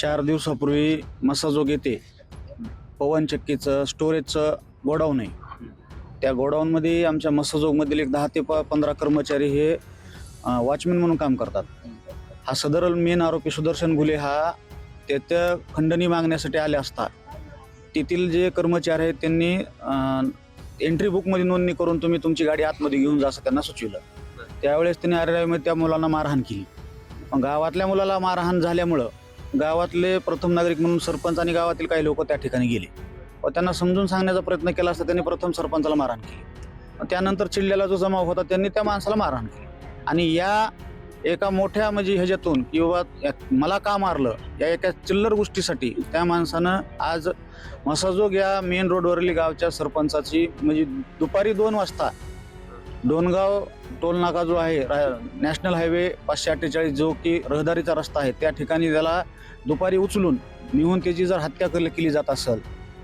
चार दिवसापूर्वी मसाजोग येथे पवन चक्कीचं स्टोरेजचं गोडाऊन आहे. त्या गोडाऊनमध्ये आमच्या मसाजोगमधील एक दहा ते प पंधरा कर्मचारी हे वॉचमॅन म्हणून काम करतात. हा सदर मेन आरोपी सुदर्शन घुले हा त्या खंडणी मागण्यासाठी आले असता तेथील जे कर्मचारी आहेत त्यांनी एंट्री बुकमध्ये नोंदणी करून तुम्ही तुमची गाडी आतमध्ये घेऊन जा असं त्यांना सुचविलं. त्यावेळेस त्यांनी अरेरावीमध्ये त्या मुलांना मारहाण केली. मग गावातल्या मुलाला मारहाण झाल्यामुळं गावातले प्रथम नागरिक म्हणून सरपंच आणि गावातील काही लोक त्या ठिकाणी गेले. व त्यांना समजून सांगण्याचा प्रयत्न केला असता त्यांनी प्रथम सरपंचाला मारहाण केली. त्यानंतर चिल्ल्याला जो जमाव होता त्यांनी त्या माणसाला मारहाण केली. आणि या एका मोठ्या म्हणजे ह्याच्यातून किंवा मला का मारलं या एका चिल्लर गोष्टीसाठी त्या माणसानं आज मसाजोग या मेन रोडवरील गावच्या सरपंचाची म्हणजे दुपारी दोन वाजता डोनगाव टोल नाका जो आहे रा- नॅशनल हायवे पाचशे अठ्ठेचाळीस जो की रहदारीचा रस्ता आहे त्या ठिकाणी त्याला दुपारी उचलून निहून त्याची जर हत्या केली केली जात असेल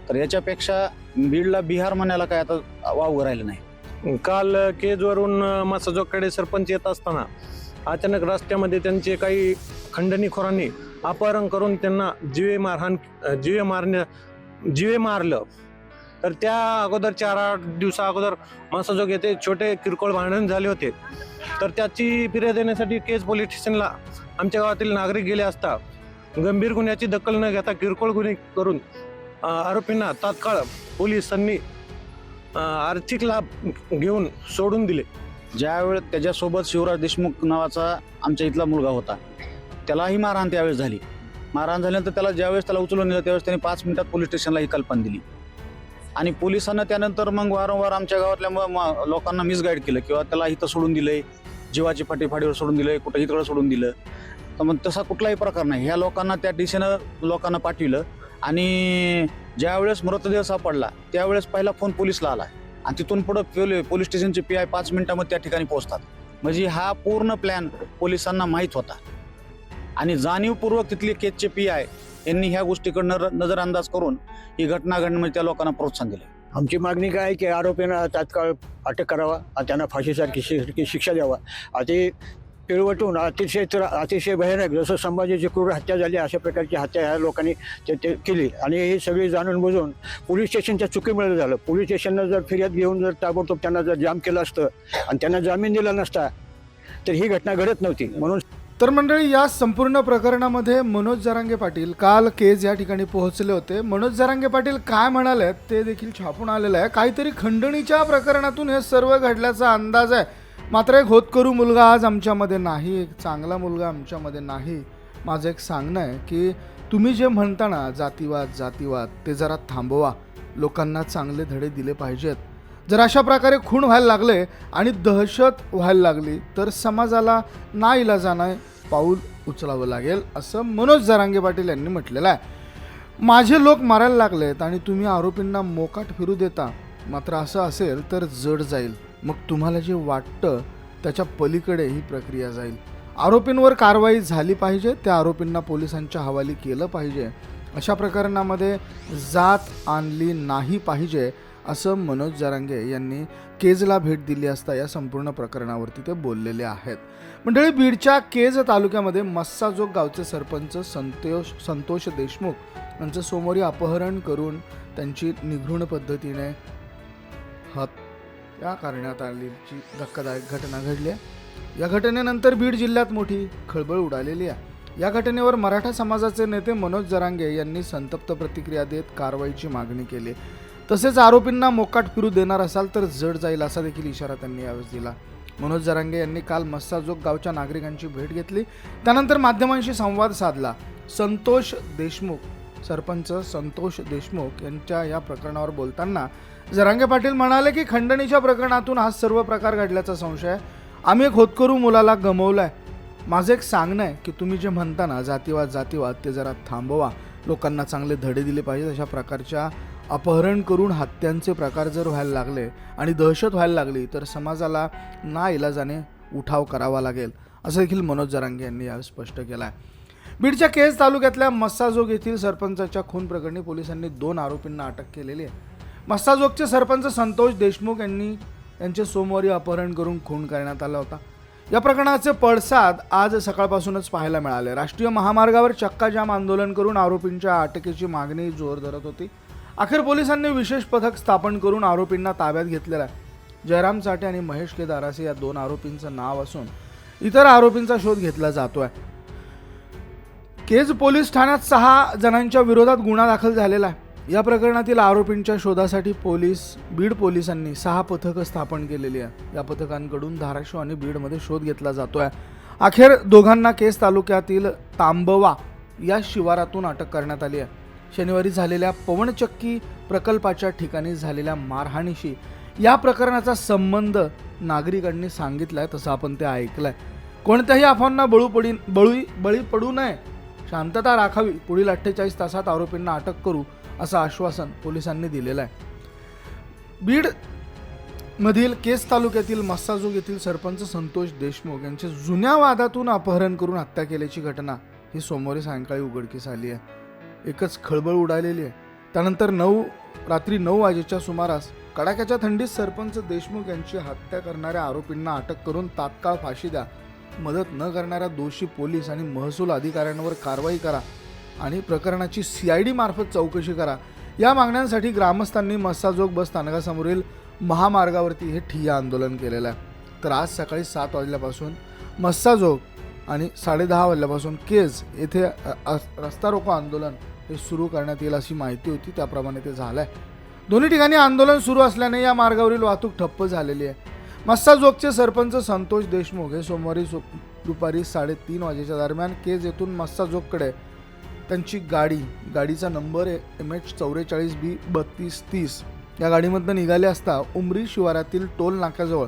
तर याच्यापेक्षा बीडला बिहार म्हणायला काय आता वाव राहिलं नाही. काल केजवरून मासाजोगकडे सरपंच येत असताना अचानक रस्त्यामध्ये त्यांचे काही खंडणीखोरांनी अपहरण करून त्यांना जीवे मारहाण जीवे मारण्या जीवे मारलं. तर त्या अगोदर चार आठ दिवसा अगोदर जो येथे छोटे किरकोळ भांडण झाले होते. तर त्याची फिर्याद देण्यासाठी केज पोलीस स्टेशनला आमच्या गावातील नागरिक गेले असता गंभीर गुन्ह्याची दखल न घेता किरकोळ गुन्हे करून आरोपींना तात्काळ पोलिसांनी आर्थिक लाभ घेऊन सोडून दिले. ज्यावेळेस त्याच्यासोबत शिवराज देशमुख नावाचा आमच्या इथला मुलगा होता त्यालाही मारहाण त्यावेळेस झाली. मारहाण झाल्यानंतर त्याला ज्यावेळेस त्याला उचलून नेलं त्यावेळेस त्यांनी पाच मिनिटात पोलीस स्टेशनला ही कल्पना दिली. आणि पोलिसांना त्यानंतर मग वारंवार आमच्या गावातल्या लोकांना मिसगाईड केलं किंवा त्याला इथं सोडून दिलंय जीवाची फाटीफाडीवर सोडून दिलंय कुठं इकडं सोडून दिलं. तर मग तसा कुठलाही प्रकार नाही. ह्या लोकांना त्या दिशेनं लोकांना पाठविलं आणि ज्यावेळेस मृतदेह सापडला त्यावेळेस पहिला फोन पोलिसला आला. आणि तिथून पुढं पोली- पोलीस स्टेशनचे पी आय पाच मिनिटामध्ये त्या ठिकाणी पोहोचतात. म्हणजे हा पूर्ण प्लॅन पोलिसांना माहीत होता. आणि जाणीवपूर्वक तिथले केसचे पी आय यांनी ह्या गोष्टीकडनं नजरअंदाज करून ही घटना घडण्यामध्ये त्या लोकांना प्रोत्साहन दिले. आमची मागणी काय आहे की आरोपींना तात्काळ अटक करावा आणि त्यांना फाशीसारखी शि- शिक्षा द्यावा. अति पिळवटून अतिशय तर अतिशय भयानक जसं संभाजीची क्रूर हत्या झाली अशा प्रकारची हत्या ह्या लोकांनी ते ते केली. आणि हे सगळी जाणून बुजून पोलीस स्टेशनच्या चुकीमुळे झालं. पोलीस स्टेशननं जर फिर्याद घेऊन जर ताबडतोब त्यांना जर जाम केलं असतं आणि त्यांना जामीन दिला नसता तर ही घटना घडत नव्हती. म्हणून तर मंडळी या संपूर्ण प्रकरणामध्ये मनोज जरांगे पाटील काल केज या ठिकाणी पोहोचले होते. मनोज जरांगे पाटील काय म्हणाले ते देखील छापून आलेलं आहे. काहीतरी खंडणीच्या प्रकरणातून हे सर्व घडल्याचा अंदाज आहे. मात्र एक होतकरू मुलगा आज आमच्यामध्ये नाही एक चांगला मुलगा आमच्यामध्ये नाही. माझं एक सांगणं आहे की तुम्ही जे म्हणता ना जातीवाद जातीवाद ते जरा थांबवा. लोकांना चांगले धडे दिले पाहिजेत. जर अशा प्रकारे खून व्हायला लागले आणि दहशत व्हायला लागली तर समाजाला ना इलाजानं पाऊल उचलावं लागेल असं मनोज जरांगे पाटील यांनी म्हटलेलं आहे. माझे लोक मारायला लागलेत आणि तुम्ही आरोपींना मोकाट फिरू देता मात्र असं असेल तर जड जाईल. मग तुम्हाला जे वाटतं त्याच्या पलीकडे ही प्रक्रिया जाईल. आरोपींवर कारवाई झाली पाहिजे त्या आरोपींना पोलिसांच्या हवाली केलं पाहिजे. अशा प्रकरणामध्ये जात आणली नाही पाहिजे असं मनोज जरांगे यांनी केजला भेट दिली असता या संपूर्ण प्रकरणावरती ते बोललेले आहेत. मंडळी बीडच्या केज तालुक्यामध्ये मस्साजोग गावचे सरपंच संतोष संतोष देशमुख यांचं सोमवारी अपहरण करून त्यांची निघृण पद्धतीने हत्या करण्यात आल्याची धक्कादायक घटना घडली आहे. या घटनेनंतर बीड जिल्ह्यात मोठी खळबळ उडालेली आहे. या घटनेवर मराठा समाजाचे नेते मनोज जरांगे यांनी संतप्त प्रतिक्रिया देत कारवाईची मागणी केली. तसेच आरोपींना मोकाट फिरू देणार असाल तर जड जाईल असा देखील इशारा त्यांनी यावेळेस दिला. मनोज जरांगे यांनी काल मस्साजोग गावच्या नागरिकांची भेट घेतली. त्यानंतर माध्यमांशी संवाद साधला. संतोष देशमुख सरपंच संतोष देशमुख यांच्या या प्रकरणावर बोलताना जरांगे पाटील म्हणाले की खंडणीच्या प्रकरणातून हा सर्व प्रकार घडल्याचा संशय आहे. आम्ही एक होतकरू मुलाला गमवलाय. माझं एक सांगणं आहे की तुम्ही जे म्हणता ना जातीवाद जातीवाद ते जरा थांबवा. लोकांना चांगले धडे दिले पाहिजेत अशा प्रकारच्या अपहरण करून हत्यांचे प्रकार जर व्हायला लागले आणि दहशत व्हायला लागली तर समाजाला ना इलाजाने उठाव करावा लागेल असं देखील मनोज जरांगे यांनी यावेळी स्पष्ट केलं आहे बीडच्या केज तालुक्यातल्या मस्साजोग येथील सरपंचाच्या खून प्रकरणी पोलिसांनी दोन आरोपींना अटक केलेली आहे. मस्साजोगचे सरपंच संतोष देशमुख यांनी यांचे सोमवारी अपहरण करून खून करण्यात आला होता. या प्रकरणाचे पडसाद आज सकाळपासूनच पाहायला मिळाले. राष्ट्रीय महामार्गावर चक्काजाम आंदोलन करून आरोपींच्या अटकेची मागणी जोर धरत होती. अखेर पोलिसांनी विशेष पथक स्थापन करून आरोपींना ताब्यात घेतलेलं आहे. जयराम चाटे आणि महेश केदार असे या दोन आरोपींचं नाव असून इतर आरोपींचा शोध घेतला जातोय. केज पोलीस ठाण्यात सहा जणांच्या विरोधात गुन्हा दाखल झालेला आहे. या प्रकरणातील आरोपींच्या शोधासाठी पोलीस बीड पोलिसांनी सहा पथकं स्थापन केलेली आहे या पथकांकडून धाराशिव आणि बीडमध्ये शोध घेतला जातोय. अखेर दोघांना केस तालुक्यातील तांबवा या शिवारातून अटक करण्यात आली आहे. शनिवारी झालेल्या पवनचक्की प्रकल्पाच्या ठिकाणी झालेल्या मारहाणीशी या प्रकरणाचा संबंध नागरिकांनी सांगितलाय तसं आपण ते ऐकलंय. कोणत्याही अफवांना बळू पडी बळू बळी पडू नये. शांतता राखावी पुढील अठ्ठेचाळीस तासात आरोपींना अटक करू असं आश्वासन पोलिसांनी दिलेलं आहे. बीड मधील केस तालुक्यातील मस्साजोग येथील सरपंच संतोष देशमुख यांचे जुन्या वादातून अपहरण करून हत्या केल्याची घटना ही सोमवारी सायंकाळी उघडकीस आली आहे. एकच खळबळ उडालेली आहे. त्यानंतर नऊ रात्री नऊ वाजेच्या सुमारास कडाक्याच्या थंडीत सरपंच देशमुख यांची हत्या करणाऱ्या आरोपींना अटक करून तात्काळ फाशी द्या. मदत न करणाऱ्या दोषी पोलीस आणि महसूल अधिकाऱ्यांवर कारवाई करा आणि प्रकरणाची सी आय डी मार्फत चौकशी करा. या मागण्यांसाठी ग्रामस्थांनी मस्साजोग बस स्थानकासमोरील महामार्गावरती हे ठिय्या आंदोलन केलेलं आहे. तर आज सकाळी सात वाजल्यापासून मस्साजोग आणि साडेदहा वाजल्यापासून केज येथे रस्ता रोको आंदोलन हे सुरू करण्यात येईल अशी माहिती होती. त्याप्रमाणे ते झालं आहे दोन्ही ठिकाणी आंदोलन सुरू असल्याने या मार्गावरील वाहतूक ठप्प झालेली आहे. मस्साजोगचे सरपंच संतोष देशमुख हे सोमवारी सो दुपारी साडेतीन वाजेच्या दरम्यान केज येथून मस्साजोगकडे त्यांची गाडी गाडीचा नंबर आहे एम एच चौवेचाळीस बी बत्तीस तीस या गाडीमधनं निघाले असता उमरी शिवारातील टोल नाक्याजवळ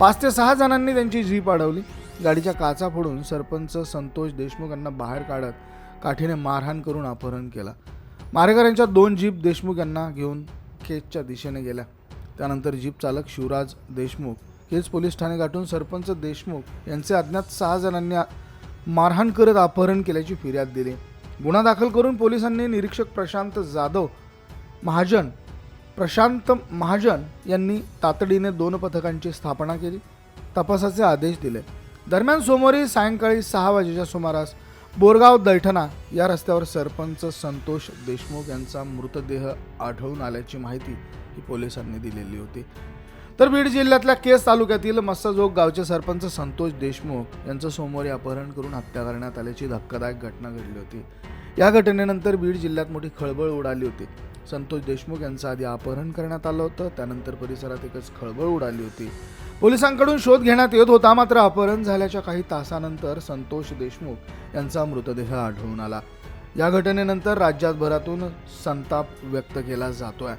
पाच ते सहा जणांनी त्यांची जीप अडवली. गाडीच्या काचा फोडून सरपंच संतोष देशमुख यांना बाहेर काढत काठीने मारहाण करून अपहरण केला. मारेकऱ्यांच्या दोन जीप देशमुख यांना घेऊन केजच्या दिशेने गेल्या. त्यानंतर जीप चालक शिवराज देशमुख केज पोलीस ठाणे गाठून सरपंच देशमुख यांचे अज्ञात सहा जणांनी मारहाण करत अपहरण केल्याची फिर्याद दिली. गुन्हा दाखल करून पोलिसांनी निरीक्षक प्रशांत जाधव महाजन प्रशांत महाजन यांनी तातडीने दोन पथकांची स्थापना केली तपासाचे आदेश दिले. दरम्यान सोमवारी सायंकाळी सहा वाजेच्या सुमारास बोरगाव दैठणा या रस्त्यावर सरपंच संतोष देशमुख यांचा मृतदेह आढळून आल्याची माहिती ही पोलिसांनी दिलेली होती. तर बीड जिल्ह्यातल्या केस तालुक्यातील मस्साजोग गावचे सरपंच संतोष देशमुख यांचं सोमवारी अपहरण करून हत्या करण्यात आल्याची धक्कादायक घटना घडली होती. या घटनेनंतर बीड जिल्ह्यात मोठी खळबळ उडाली होती. संतोष देशमुख यांचं आधी अपहरण करण्यात आलं होतं त्यानंतर परिसरात एकच खळबळ उडाली होती. पोलिसांकडून शोध घेण्यात येत होता मात्र अपहरण झाल्याच्या काही तासानंतर संतोष देशमुख यांचा मृतदेह आढळून आला. या घटनेनंतर राज्यातभरातून संताप व्यक्त केला जातोय.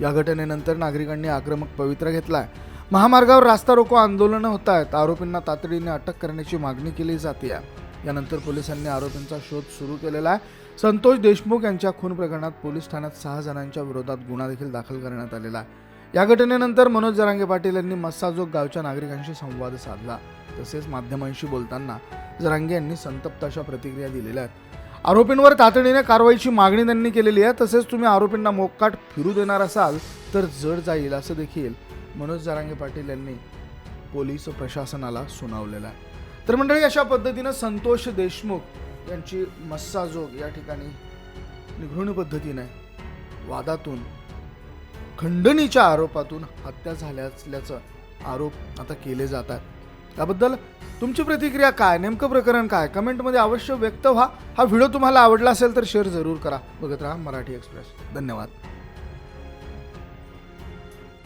या घटनेनंतर नागरिकांनी आक्रमक पवित्रा घेतलाय. महामार्गावर रास्ता रोको आंदोलनं होत आहेत आरोपींना तातडीने अटक करण्याची मागणी केली जाते यानंतर पोलिसांनी आरोपींचा शोध सुरू केलेला आहे. संतोष देशमुख यांच्या खून प्रकरणात पोलीस ठाण्यात सहा जणांच्या विरोधात गुन्हा देखील दाखल करण्यात आलेला आहे. या घटनेनंतर मनोज जरांगे पाटील यांनी मस्साजोग गावच्या नागरिकांशी संवाद साधला. तसेच माध्यमांशी बोलताना जरांगे यांनी संतप्त अशा प्रतिक्रिया दिलेल्या आहेत. आरोपींवर तातडीने कारवाईची मागणी त्यांनी केलेली आहे. तसेच तुम्ही आरोपींना मोकाट फिरू देणार असाल तर जड जाईल असं देखील मनोज जरांगे पाटील यांनी पोलीस प्रशासनाला सुनावलेलं आहे. तर मंडळी अशा पद्धतीनं संतोष देशमुख यांची मस्साजोग या ठिकाणी निघृण पद्धतीने वादातून खंडणीच्या आरोपातून हत्या झाल्या असल्याचं आरोप आता केले जात आहेत. त्याबद्दल तुमची प्रतिक्रिया काय? नेमकं प्रकरण काय? कमेंटमध्ये अवश्य व्यक्त व्हा. हा व्हिडिओ तुम्हाला आवडला असेल तर शेअर जरूर करा. बघत राहा मराठी एक्सप्रेस. धन्यवाद.